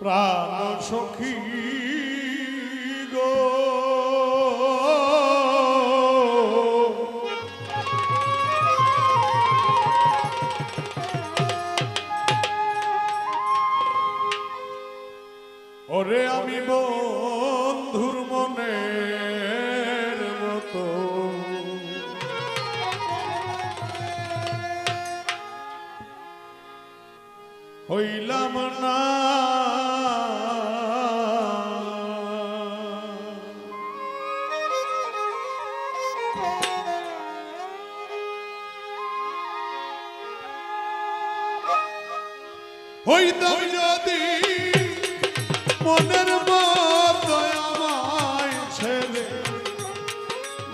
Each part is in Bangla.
প্রাণ সখী গো। ওরে আমি বন্ধুর মনের হইলাম না হইতাম যদি মনের মতো আমায় ছেড়ে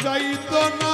যাইত না।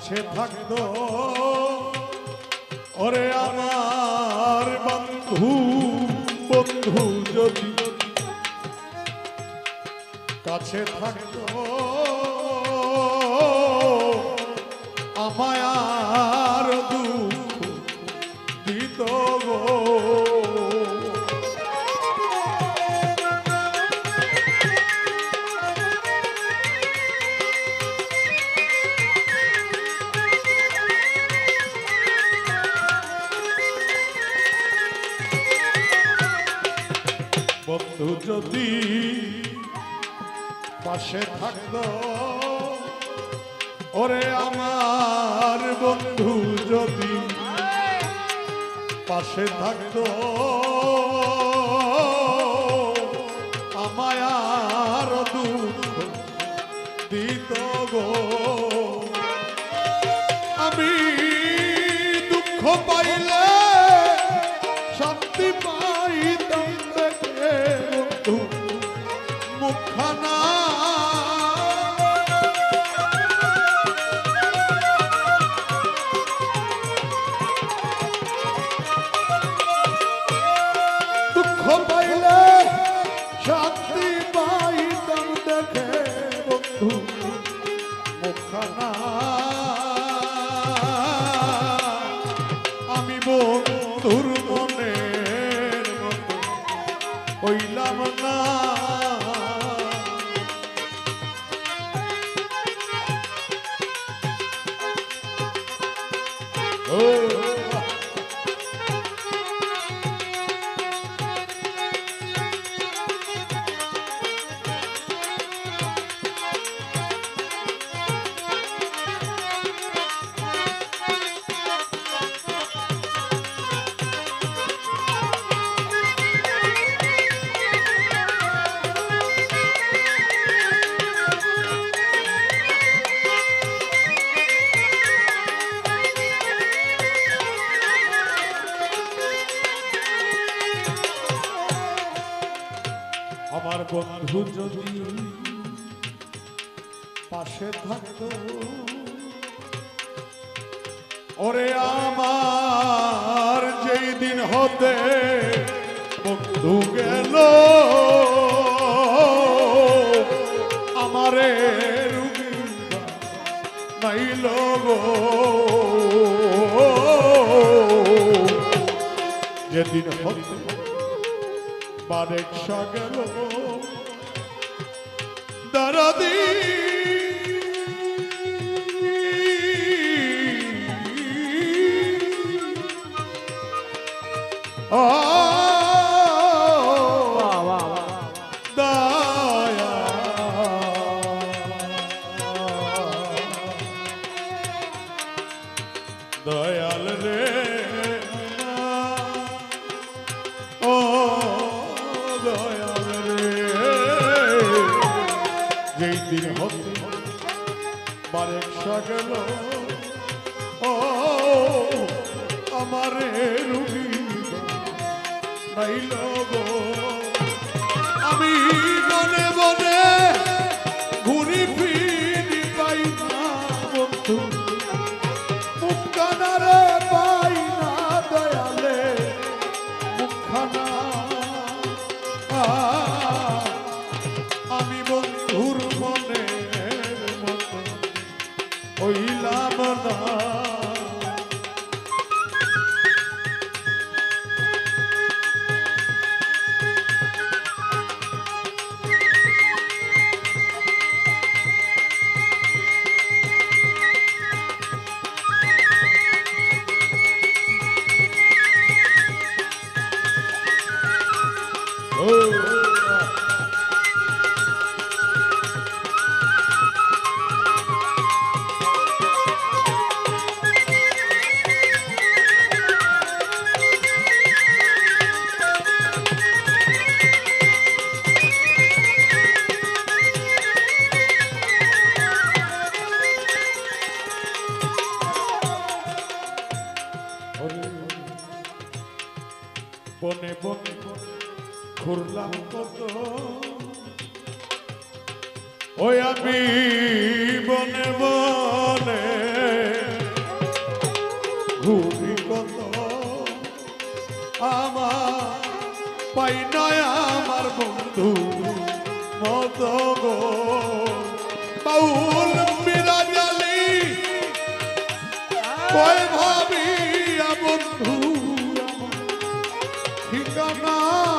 কাছে থাকতো ওরে আমার বন্ধু বন্ধু যদি কাছে থাকতো আমায় যদি পাশে থাকতো, ওরে আমার বন্ধু যদি পাশে থাকতো, আমায় দুঃখ দিত গো। আমি দুঃখ পাইলে বন্ধুর বন্ধু যদি পাশে থাকতো, ওরে আমার যেই দিন হতে বন্ধু গেল, আমারে রুগী নাইল গো। যেদিন হতে বারেকশা গেল દયાલ રે বারেকশা গেল। ও, আমারে রুগী নাইল গো। আমি বনে বনে ঘুরি ফিরি পাই না বন্ধু। মুখখানা রে পাই না দয়ালে, মুখখানা। বনে বনে ঘুরলাম কত। ওই আমি বনে বনে ঘুরি কত। আমার পাই নয় আমার বন্ধু মত গো। বাউল বিরাজালি কয় ঠিকানা